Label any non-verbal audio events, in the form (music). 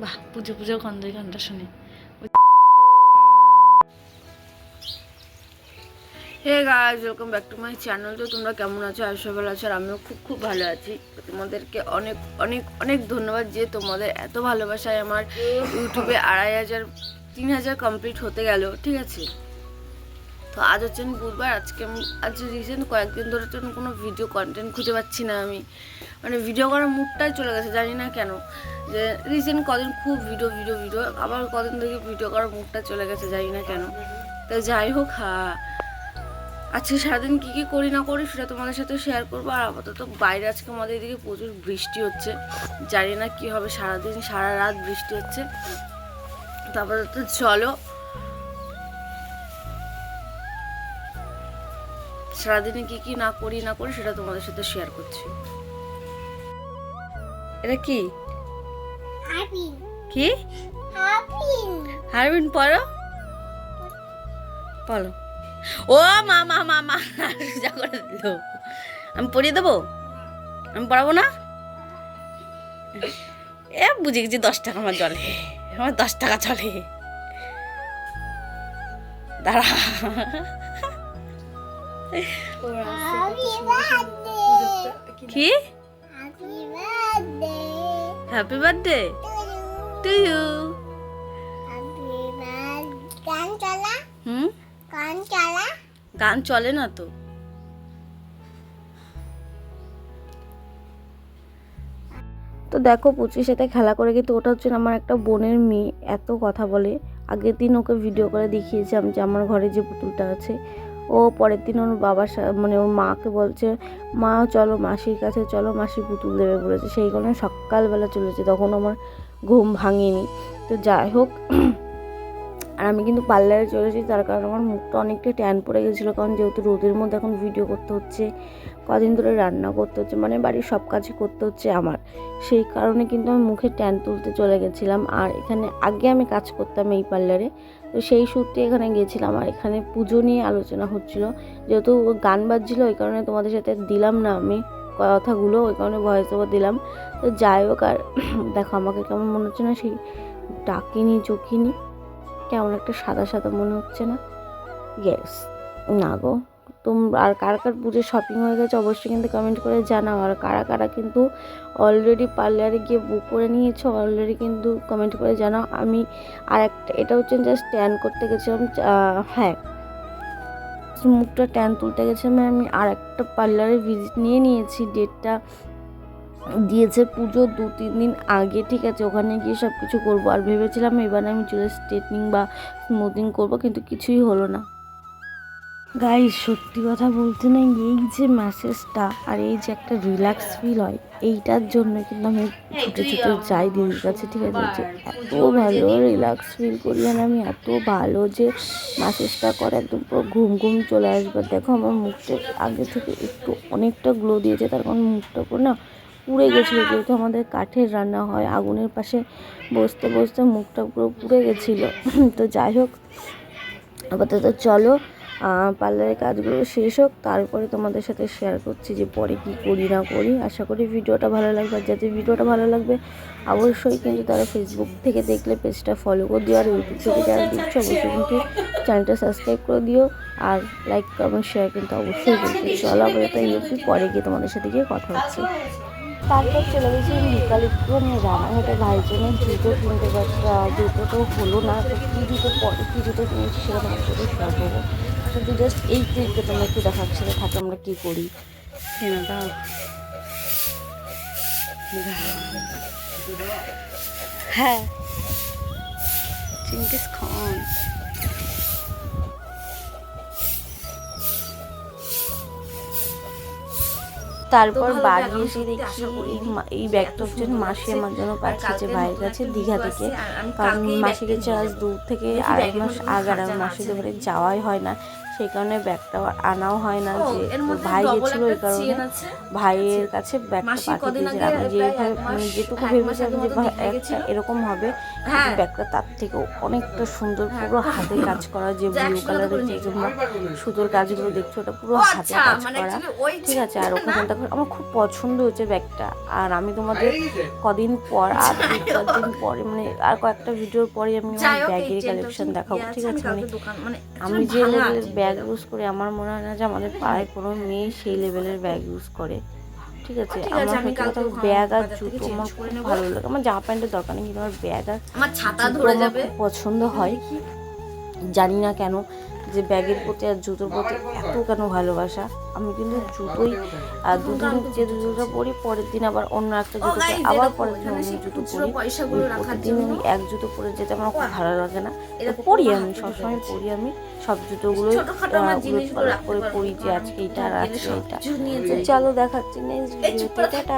বাহ পুজো পুজো গন্ধ গানটা শুনে hey guys welcome back to my channel তো তোমরা কেমন আছো? আর সবাই ভালো আছো আর আমিও খুব খুব ভালো আছি। তোমাদেরকে অনেক অনেক অনেক ধন্যবাদ যে তোমাদের এত ভালোবাসায় আমার (laughs) ইউটিউবে আড়াই হাজার তিন হাজার কমপ্লিট হতে গেল ঠিক আছে? তো আজ হচ্ছে আমি বুধবার, আজকে আমি আজ রিসেন্ট কয়েকদিন ধরে তো কোনো ভিডিও কন্টেন্ট খুঁজে পাচ্ছি না আমি। মানে ভিডিও করার মুডটাই চলে গেছে, জানি না কেন। যে রিসেন্ট কদিন খুব ভিডিও ভিডিও ভিডিও আবার কদিন থেকে ভিডিও করার মুডটা চলে গেছে, জানি না কেন। তো যাই হোক হ্যাঁ আজকে সারাদিন কী কী করি না করি সেটা তোমাদের সাথে শেয়ার করব। আর আপাতত বাইরে আজকে আমাদের এদিকে প্রচুর বৃষ্টি হচ্ছে। জানি না কী হবে, সারাদিন সারা রাত বৃষ্টি হচ্ছে। তো আপাতত চলো সারাদিনে কী কী না করি না করি সেটা তোমাদের সাথে শেয়ার করছি। এটা কি? কি? হারবিন। পড়ো। পড়ো। ও মা মা মা মা (laughs) সোজা করে দিল। আমি পড়িয়ে দেবো? আমি পড়াবো না? এ বুঝে গেছি দশ টাকা আমার জলে। আমার দশ টাকা চলে দাঁড়া। কি? হ্যাপি বার্থডে টু ইউ হুম গান চলে না তো? তো দেখো পুচির সাথে খেলা করে কিন্তু ওটা হচ্ছে আমার একটা বোনের মেয়ে, এত কথা বলে। আগের দিন ওকে ভিডিও করে দেখিয়েছিলাম যে আমার ঘরে যে পুতুলটা আছে ও পরের দিন ওর বাবার মানে ওর মাকে বলছে, মা, চলো মাসির কাছে, চলো মাসি পুতুল দেবে, বলেছে। সেই কারণে সকালবেলা চলেছে, তখন আমার ঘুম ভাঙিনি। তো যাই হোক আর আমি কিন্তু পার্লারে চলে চলেছি তার কারণে আমার মুখটা অনেকটা ট্যান পড়ে গেছিল, কারণ যেহেতু রোদের মধ্যে এখন ভিডিও করতে হচ্ছে, কদিন ধরে রান্না করতে হচ্ছে মানে বাড়ির সব কাজই করতে হচ্ছে আমার। সেই কারণে কিন্তু আমি মুখে ট্যান তুলতে চলে গেছিলাম, আর এখানে আগে আমি কাজ করতাম এই পার্লারে, তো সেই সূত্রে এখানে গিয়েছিলাম আর এখানে পুজো নিয়ে আলোচনা হচ্ছিল, যেহেতু গান বাজছিল, ওই কারণে তোমাদের সাথে দিলাম না আমি কথাগুলো, ওই কারণে ভয়েস ওভার দিলাম। তো যাই হোক, আর (clears throat) দেখো, আমাকে কেমন মনে হচ্ছে না, সেই ডাকিনি, চকিনি। কেমন একটা সাদা সাদা মনে হচ্ছে না? ইয়েস না গো। তোমরা আর কার কার পুজো শপিং হয়ে গেছে অবশ্যই কিন্তু কমেন্ট করে জানাও। আর কারা কারা কিন্তু অলরেডি পার্লারে গিয়ে বুক করে নিয়েছো অলরেডি কিন্তু কমেন্ট করে জানাও। আমি আর একটা, এটা হচ্ছে জাস্ট স্ট্যান্ড করতে গেছিলাম হ্যাঁ। মুখটা ট্যান তুলতে গেছিলাম, আমি আর একটা পার্লারে ভিজিট নিয়ে নিয়েছি। ডেটটা দিয়েছে পুজো দু, তিন দিন আগে, ঠিক আছে? ওখানে গিয়ে সব কিছু করব। আর ভেবেছিলাম এবার আমি চুলের স্ট্রেটনিং বা স্মুথিং করব, কিন্তু কিছুই হলো না। গাই সত্যি কথা বলতে না, এই যে ম্যাসেজটা আর এই যে একটা রিল্যাক্স ফিল হয়, এইটার জন্য কিন্তু আমি ছুটে ছুটে যাই দিদির কাছে, ঠিক আছে? এত ভালো রিল্যাক্স ফিল করি আর আমি এত ভালো যে ম্যাসেজটা করে, একদম পুরো ঘুম ঘুম চলে আসবে। দেখো, আমার মুখটা আগে থেকে একটু অনেকটা গ্লো দিয়েছে, তার কারণ মুখটা পুরো না পুড়ে গেছিল, যেহেতু আমাদের কাঠের রান্না হয়, আগুনের পাশে বসতে বসতে মুখটা পুরো পুড়ে গেছিল। (clears throat) তো যাই হোক, আপাতত চলো পার্লারের কাজগুলো শেষ হোক, তারপরে তোমাদের সাথে শেয়ার করছি যে পরে কি করি না করি। আশা করি ভিডিওটা ভালো লাগবে, আর যাতে ভিডিওটা ভালো লাগবে, অবশ্যই কিন্তু তারা ফেসবুক থেকে দেখলে পেজটা ফলো করে দিও, আর ইউটিউব থেকে যারা দেখছ, অবশ্যই কিন্তু চ্যানেলটা সাবস্ক্রাইব করে দিও, আর লাইক কমেন্ট শেয়ার কিন্তু অবশ্যই করতে চলো আপাতত ইউটিউব পরে গিয়ে তোমাদের সাথে গিয়ে কথা হচ্ছে। তারপর চলে গেছি বিকাল একটুখানি রানাঘাটে। ভাইয়ের জন্য জুতো কিনতে পারছি জুতো তো হলো না তো কী জুতো পরে কী জুতো কিনেছি সেটা তোমার সাথে শেয়ার করব। শুধু জাস্ট এই ক্লিপটা তোমরা একটু দেখাচ্ছি থাকে আমরা কী করি। কেনা দাও। হ্যাঁ। চিঙ্কিস খান তারপর বাড়ি এসে দেখি এই ব্যাগটা হচ্ছে মাসি আমার জন্য পাঠিয়েছে ভাইয়ের কাছে দীঘা থেকে। কারণ মাসি গেছে আজ দূর থেকে আড়াই মাস আগে আর মাসিদের যাওয়াই হয় না। সেই কারণে ব্যাগটা আর আনাও হয় না যে ভাই গেছিল ওই কারণে ভাইয়ের কাছে ব্যাগটা পাঠিয়ে কদিন দিয়েছে। আমি যেভাবে মানে যেটুকু ভেবেছিলাম যে একটা এরকম হবে হ্যাঁ। ব্যাগটা তার থেকেও অনেকটা সুন্দর পুরো হাতে কাজ করা যে ব্লু কালারের যে। তোমরা সুতোর কাজগুলো দেখছ ওটা পুরো হাতে আচ্ছা, কাজ মানে করা। ঠিক আছে আর ওখানে দেখো আমার খুব পছন্দ হয়েছে ব্যাগটা আর আমি তোমাদের কদিন পর আর দুই চার দিন পরে মানে আর কয়েকটা ভিডিওর পরে আমি আমার ব্যাগের কালেকশন দেখাবো। ঠিক আছে? মানে মানে আমি যে আছে। ব্যাগ ইউজ করে আমার মনে হয় না যে আমাদের পাড়ায় কোনো মেয়ে সেই লেভেলের ব্যাগ ইউজ করে। ঠিক আছে? আমার আমি সত্যি কথা ব্যাগ আর জুতো আমার খুব ভালো লাগে। আমার জামা প্যান্টের দরকার নেই কিন্তু আমার ব্যাগ আর আমার ছাতা ধরে যাবে। পছন্দ হয়। জানি না কেন যে ব্যাগের প্রতি আর জুতোর প্রতি এত কেন ভালোবাসা? আমি কিন্তু জুতোই আর দুদিন যে জুতোটা পরি পরের দিন আবার অন্য একটা জুতো আবার পরের দিন অন্য জুতো পরি। রাখার প্রতিদিন জন্য এক জুতো পরে যেতে আমার খুব ভালো লাগে না। পরি আমি সবসময় পরি আমি সব জুতোগুলোই করে পরি যে আজকে এইটা আর আজকে এটা। চলো দেখাচ্ছি নেক্সট ভিডিওতে টাটা।